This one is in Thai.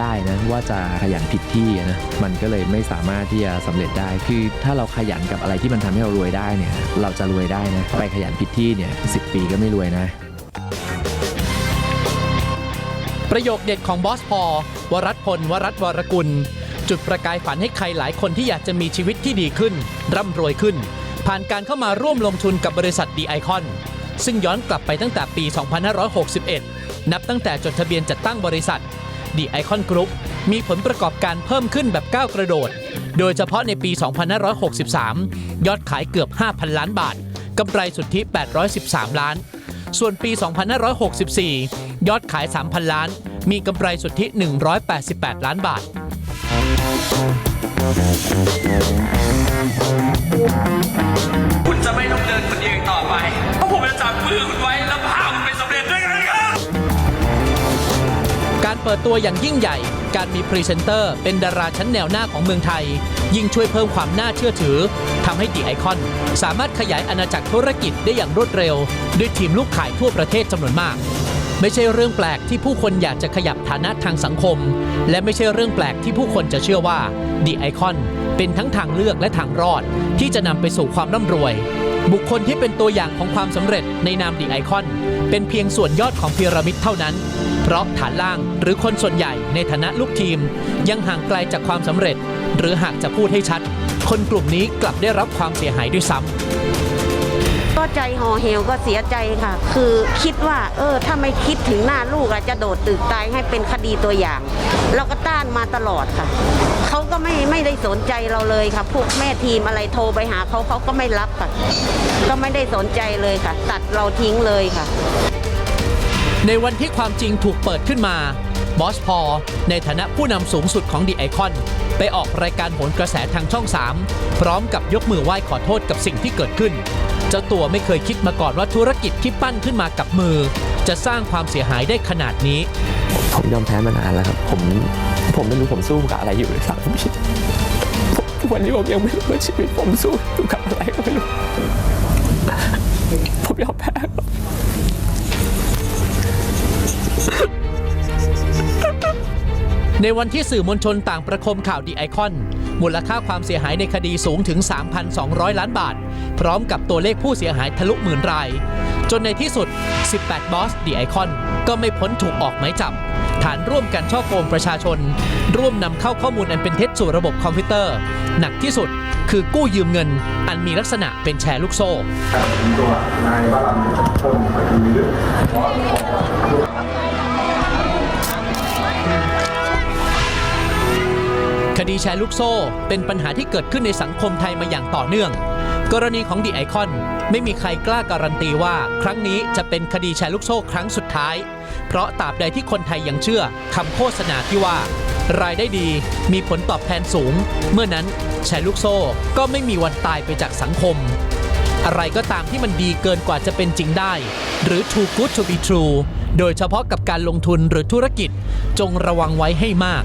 ได้นะว่าจะขยันผิดที่นะมันก็เลยไม่สามารถที่จะสำเร็จได้ คือถ้าเราขยันกับอะไรที่มันทำให้เรารวยได้เนี่ยเราจะรวยได้นะไปขยันผิดที่เนี่ยสิปีก็ไม่รวยนะ ประโยคเด็ดของบอสพอวรัตพลวรัตวรกุล จุดประกายฝันให้ใครหลายคนที่อยากจะมีชีวิตที่ดีขึ้น ร่ำรวยขึ้น ผ่านการเข้ามาร่วมลงทุนกับบริษัทดีไอคอนซึ่งย้อนกลับไปตั้งแต่ปี 2561 นับตั้งแต่จดทะเบียนจัดตั้งบริษัท ดีไอคอนกรุ๊ปมีผลประกอบการเพิ่มขึ้นแบบก้าวกระโดด โดยเฉพาะในปี 2563 ยอดขายเกือบ 5,000 ล้านบาทกำไรสุทธิ 813 ล้าน ส่วนปี 2564 ยอดขาย 3,000 ล้าน มีกำไรสุทธิ 188 ล้านบาท การเปิดตัวอย่างยิ่งใหญ่ การมีพรีเซนเตอร์เป็นดาราชั้นแนวหน้าของเมืองไทย ยิ่งช่วยเพิ่มความน่าเชื่อถือทำให้ดีไอคอน สามารถขยายอาณาจักรธุรกิจได้อย่างรวดเร็ว ด้วยทีมลูกขายทั่วประเทศจำนวนมาก ไม่ใช่เรื่องแปลกที่ผู้คนอยากจะขยับฐานะทางสังคม และไม่ใช่เรื่องแปลกที่ผู้คนจะเชื่อว่าดีไอคอนเป็นทั้งทางเลือกและทางรอด ที่จะนำไปสู่ความร่ำรวย บุคคลที่เป็นตัวอย่างของความสำเร็จในนามดีไอคอน เป็นเพียงส่วนยอดของพีระมิดเท่านั้น เพราะฐานล่างหรือคนส่วนใหญ่ในฐานะลูกทีม ยังห่างไกลจากความสำเร็จ หรือหากจะพูดให้ชัด คนกลุ่มนี้กลับได้รับความเสียหายด้วยซ้ำ ใจห่อเหี่ยวก็เสียใจค่ะ คือคิดว่าเออถ้าไม่คิดถึงหน้าลูกอะจะโดดตึกตายให้เป็นคดีตัวอย่าง เราก็ต้านมาตลอดค่ะเขาก็ไม่ไม่ได้สนใจเราเลยค่ะ พวกแม่ทีมอะไรโทรไปหาเขาเขาก็ไม่รับค่ะ ก็ไม่ได้สนใจเลยค่ะ ตัดเราทิ้งเลยค่ะ ในวันที่ความจริงถูกเปิดขึ้นมา บอสพอ ในฐานะผู้นำสูงสุดของดีไอคอนไปออกรายการโหนกระแสทางช่อง 3 พร้อมกับยกมือไหว้ขอโทษกับสิ่งที่เกิดขึ้น เจ้าตัวไม่เคยคิดมาก่อนว่าธุรกิจที่ปั้นขึ้นมากับมือ จะสร้างความเสียหายได้ขนาดนี้ ผมยอมแพ้มานานแล้วครับ ผมผมไม่รู้ผมสู้กับอะไรอยู่เลยครับพี่ทุกวันนี้ผมยังไม่รู้ว่าชีวิตผมสู้กับอะไรก็ไม่รู้ผมยอมแพ้ ในวันที่สื่อมวลชนต่างประคมข่าวดีไอคอน มูลค่าความเสียหายในคดีสูงถึง 3,200 ล้านบาท พร้อมกับตัวเลขผู้เสียหายทะลุหมื่นราย จนในที่สุด 18 บอสดีไอคอนก็ไม่พ้นถูกออกหมายจับ ฐานร่วมกันช่อโกงประชาชน ร่วมนำเข้าข้อมูลอันเป็นเท็จสู่ระบบคอมพิวเตอร์ หนักที่สุดคือกู้ยืมเงิน อันมีลักษณะเป็นแชร์ลูกโซ่ ดีแชร์ลูกโซ่ เป็นปัญหาที่เกิดขึ้นในสังคมไทยมาอย่างต่อเนื่อง กรณีของดีไอคอนไม่มีใครกล้าการันตีว่า ครั้งนี้จะเป็นคดีแชร์ลูกโซ่ครั้งสุดท้าย เพราะตราบใดที่คนไทยยังเชื่อคำโฆษณาที่ว่า รายได้ดีมีผลตอบแทนสูง เมื่อนั้นแชร์ลูกโซ่ก็ไม่มีวันตายไปจากสังคม อะไรก็ตามที่มันดีเกินกว่าจะเป็นจริงได้ หรือ too good to be true โดยเฉพาะกับการลงทุนหรือธุรกิจ จงระวังไว้ให้มาก